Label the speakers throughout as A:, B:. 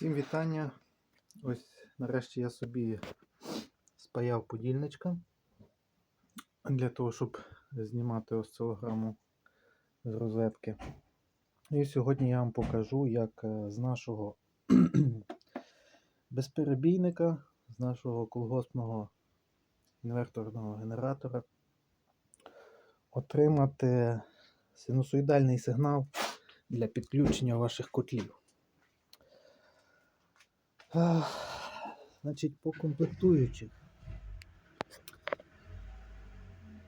A: Всім вітання. Ось нарешті я собі спаяв подільничка для того, щоб знімати осцилограму з розетки. І сьогодні я вам покажу, як е, з нашого безперебійника, з нашого колгоспного інверторного генератора отримати синусоїдальний сигнал для підключення ваших котлів. Значить, по комплектуючих.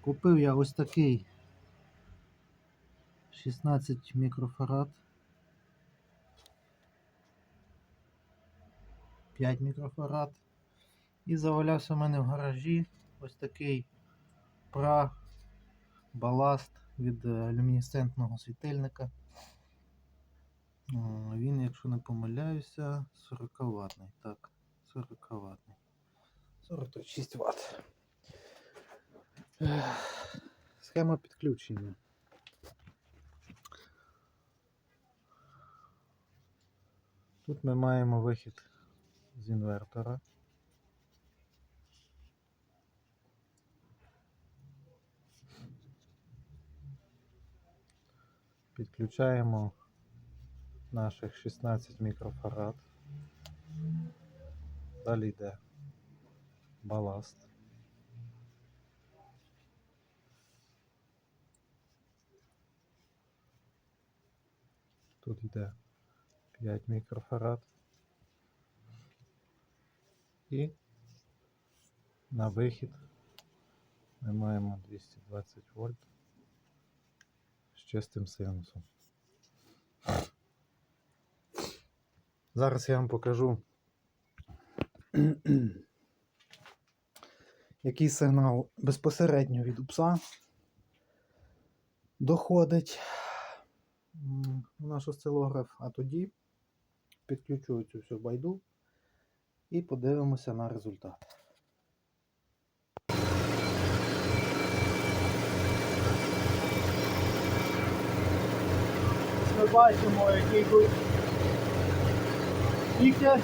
A: Купив я ось такий 16 мікрофарад. 5 мікрофарад. І завалявся в мене в гаражі ось такий пра баласт від е, люмінесцентного світильника. Він, якщо не помиляюся, 40 ватний. Так, 40 ватний. 46 Вт. Схема підключення. Тут ми маємо вихід з інвертора. Підключаємо наших 16 мікрофарад. Далі йде баласт. Тут йде 5 мікрофарад. І на вихід ми маємо 220 вольт з чистим синусом. Зараз я вам покажу, який сигнал безпосередньо від упса доходить в наш осцилограф, а тоді підключу цю всю байду і подивимося на результат.
B: Ми бачимо, який тут.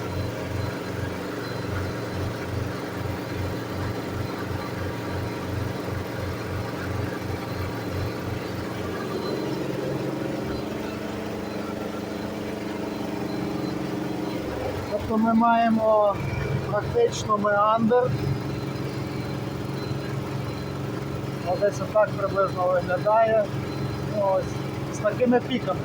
B: Тобто ми маємо практично меандр. Ось так приблизно виглядає. Ось з такими піками.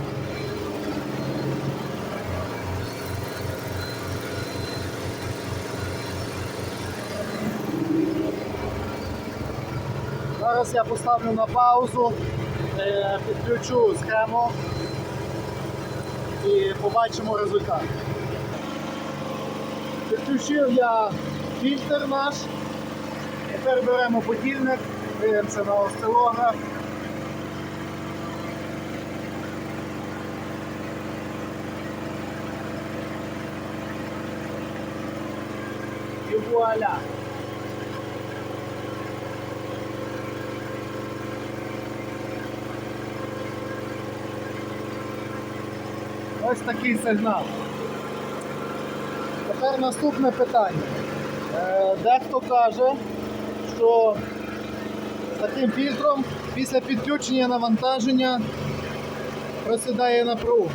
B: Зараз я поставлю на паузу, е, підключу схему і побачимо результат. Підключив я фільтр наш. Тепер беремо подільник, дивимося на осцилограф. І вуаля! Ось такий сигнал. Тепер наступне питання. Е, Дехто каже, що таким фільтром після підключення навантаження просідає напруга.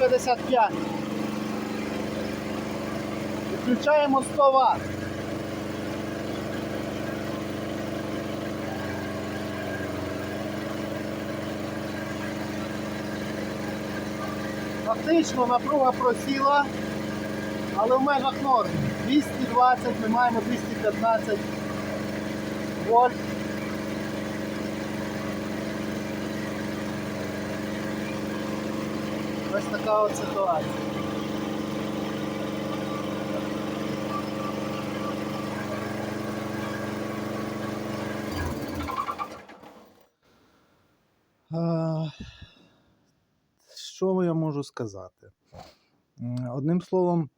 B: Двісті 55. Включаємо 100 Вт. Фактично напруга просіла, але в межах норми. 220, ми маємо 215 вольт. Ось така от ситуація.
A: Що я можу сказати? Одним словом,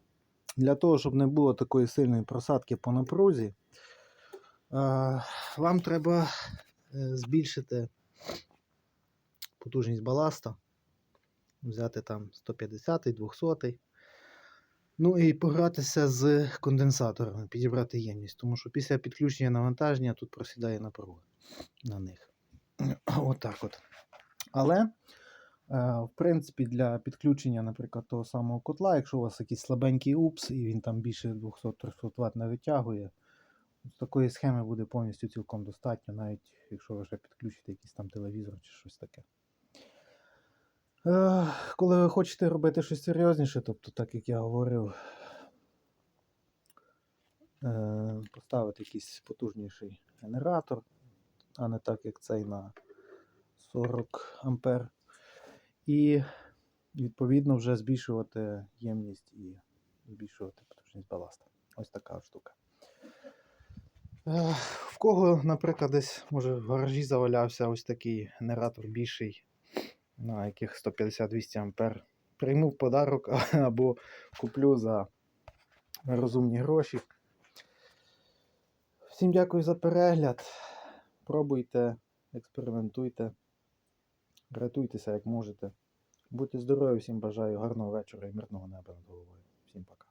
A: для того, щоб не було такої сильної просадки по напрузі, вам треба е, збільшити потужність баласта, взяти там 150 200 Ну і погратися з конденсаторами, підібрати ємність, тому що після підключення навантаження тут просідає напруга на них. Отак от. Але, е, в принципі, для підключення, наприклад, того самого котла, якщо у вас якийсь слабенький упс і він там більше 200-300 Вт не витягує, з такої схеми буде повністю цілком достатньо, навіть якщо ви вже підключите якийсь там телевізор чи щось таке. Коли ви хочете робити щось серйозніше, тобто, так як я говорив, е, поставити якийсь потужніший генератор, а не так, як цей на 40 ампер. І відповідно вже збільшувати ємність і збільшувати потужність баласта. Ось така штука. Е, В кого, наприклад, десь може в гаражі завалявся ось такий генератор більший, на яких 150-200 ампер. Прийму в подарок або куплю за розумні гроші. Всім дякую за перегляд. Пробуйте, експериментуйте, рятуйтеся як можете. Будьте здорові, всім бажаю гарного вечора і мирного неба над головою. Всім пока.